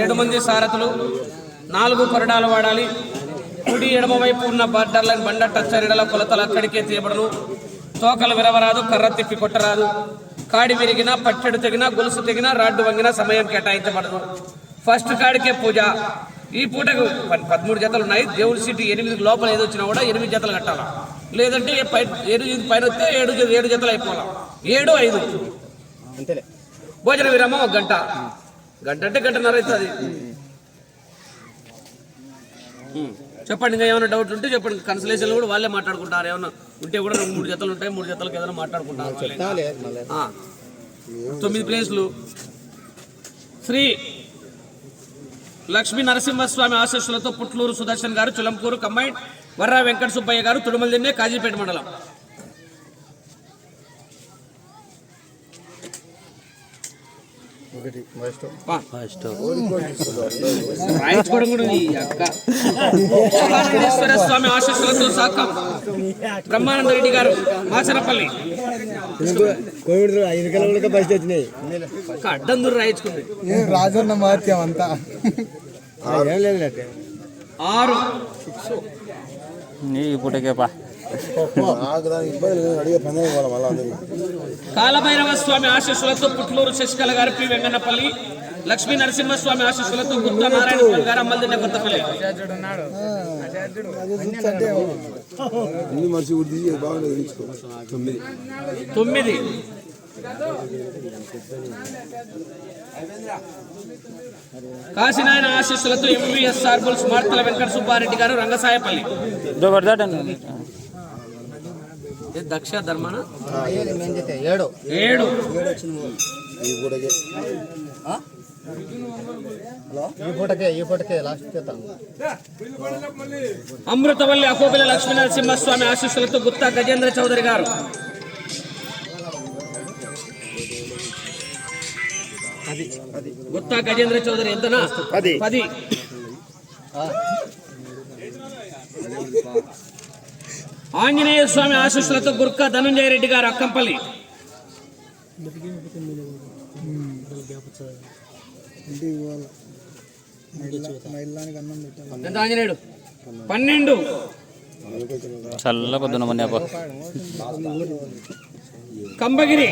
ఏడు మంది సారథులు నాలుగు కొరడాలు వాడాలి. కుడి ఎడమ వైపు ఉన్న బార్డర్లను బండ టచ్చరిడల కొలతలు అక్కడికే తీయబడను. తోకలు విరవరాదు కర్ర తిప్పి కొట్టరాదు. కాడి విరిగినా పట్టెడు తెగినా గొలుసు తెగినా రాడ్డు వంగినా సమయం కేటాయించబడదు. ఫస్ట్ కాడికే పూజ. ఈ పూటకు పదమూడు జతలు ఉన్నాయి. దేవుడి సీటు ఎనిమిది లోపల ఏది వచ్చినా కూడా ఎనిమిది జతలు కట్టాలా? లేదంటే ఎనిమిది పైన వస్తే ఏడు ఏడు జతలు అయిపోవాలా? ఏడు ఐదు. భోజన విరామం ఒక గంట. గంట అంటే గంటన్నర అవుతుంది. చెప్పండి ఇంకా ఏమైనా డౌట్ ఉంటే చెప్పండి. కన్సలేషన్లో కూడా వాళ్ళే మాట్లాడుకుంటారు. ఏమైనా ఉంటే కూడా మూడు జతలు ఉంటాయి. మూడు జతలకు ఏదైనా మాట్లాడుకుంటారు. తొమ్మిది ప్లేస్లు. శ్రీ లక్ష్మీ నరసింహస్వామి ఆశీస్సులతో పుట్లూరు సుదర్శన్ గారు చులంకూరు కంబైన్ వర్రా వెంకట సుబ్బయ్య గారు తుడుమలదిన్నే కాజీపేట మండలం. ఒకటి ఫస్ట్ వా. రాయించుకోవడం కూడా ఉంది, ఈ అక్క. వెంకటేశ్వర స్వామి ఆశీస్సులతో సాకం. బ్రహ్మానంద రెడ్డి గారు మాచరపల్లి కోవిడ్ ఐదు కిలోమీటర్ ఫస్ట్ వచ్చినాయి అక్క అడ్డం దూరం రాయించుకుంది. రాజన్న మహత్యం అంతా. ఏం లేదు ఆరు. నీ అందరూ కాలభైరవ స్వామి ఆశీస్సులతో పుట్లూరు శశికళ గారు పి వెంగన్నపల్లి లక్ష్మీ నరసింహస్వామి ఆశీస్సులతో గుత్త నారాయణ గారు అమ్మలదిన్న కొత్తపల్లి. తొమ్మిది. కాశీనాయన ఆశీస్సులతో ఎంవీఎస్ఆర్ బుల్స్ మార్తల వెంకట సుబ్బారెడ్డి గారు రంగసాయపల్లి. ఏ దక్ష ధర్మన? ఏడు. ఏడు. అమృతవల్లి అకోబిల లక్ష్మీ నరసింహస్వామి ఆశీస్సులతో గుత్తా గజేంద్ర చౌదరి గారు. గుత్తా గజేంద్ర చౌదరి ఎంతనా? పది. పది. ఆంజనేయ స్వామి ఆశీస్సులతో గుర్కా ధనంజయ రెడ్డి గారు అక్కంపల్లి. ఎంత ఆంజనేయుడు? పన్నెండు. చల్ల పొద్దున కంబగిరి.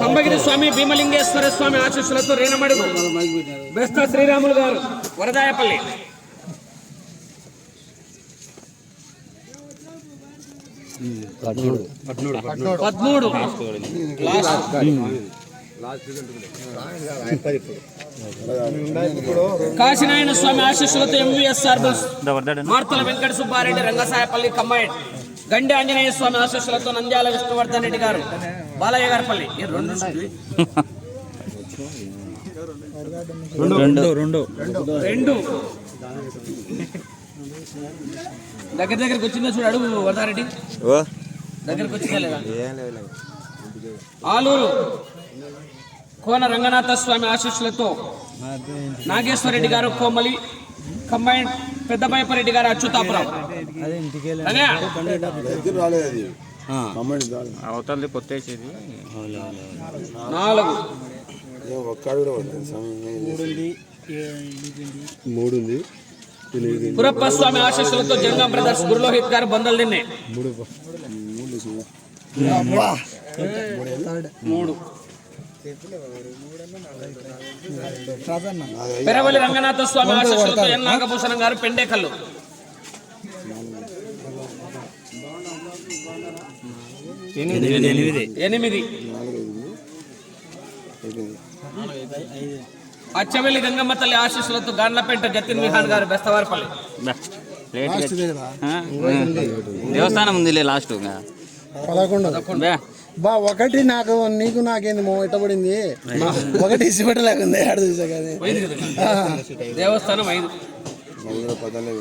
కంబగిరి స్వామి భీమలింగేశ్వర స్వామి ఆశీస్సులతో రేణమడుగు బెస్త శ్రీరాములు గారు వరదాయపల్లి. పదమూడు. కాశీనారాయణ స్వామి ఆశీస్సులతో ఎంవీఎస్ఆర్ మార్తల వెంకట సుబ్బారెడ్డి రంగసాయపల్లి కమ్మాయి గండి ఆంజనేయ స్వామి ఆశీస్సులతో నంద్యాల విష్ణువర్ధన్ రెడ్డి గారు బాలయ్య గారిపల్లి రెండు ఉన్నాయి. రెండు. రెండు. రెండు. దగ్గర దగ్గరకు వచ్చిందో చూడు అడుగు వరదారెడ్డి. దగ్గరకు వచ్చిందా లేదా? ఆలూరు కోన రంగనాథ స్వామి ఆశీస్సులతో నాగేశ్వరరెడ్డి గారు కోమలి కంబైన్ పెద్దబాయపరెడ్డి గారు అచ్యుతాపురం. అదే అవతలది కొత్తేసేది నాలుగు. ఏం ఒక్కడు కూడా పడుతుంది సమయం మూడు పురప్ప స్వామి ఆశీస్సులతో జంగం బ్రదర్స్ గురులోహిత్ గారు బొందలు తిన్నే మూడు రంగనాథ స్వామి ఆశీస్సులతో ఎన్ నాగభూషణం గారు పెండేకల్లు. ఎనిమిది. అచ్చవెల్లి గంగమ్మ తల్లి ఆశీస్సులతో గాండ్లపేట జతిన్ విహాన్ గారు బెస్తవారిపల్లి? దేవస్థానం ఉందిలే లాస్ట్ పదకొండు. బే బా ఒకటి నాకు నీకు నాకేంది మో ఇట్టబడింది ఒకటి ఇసి పెట్టలేకుంది ఆడ చూసా కానీ. కదా. దేవస్థానం ఐదు. పదకొండు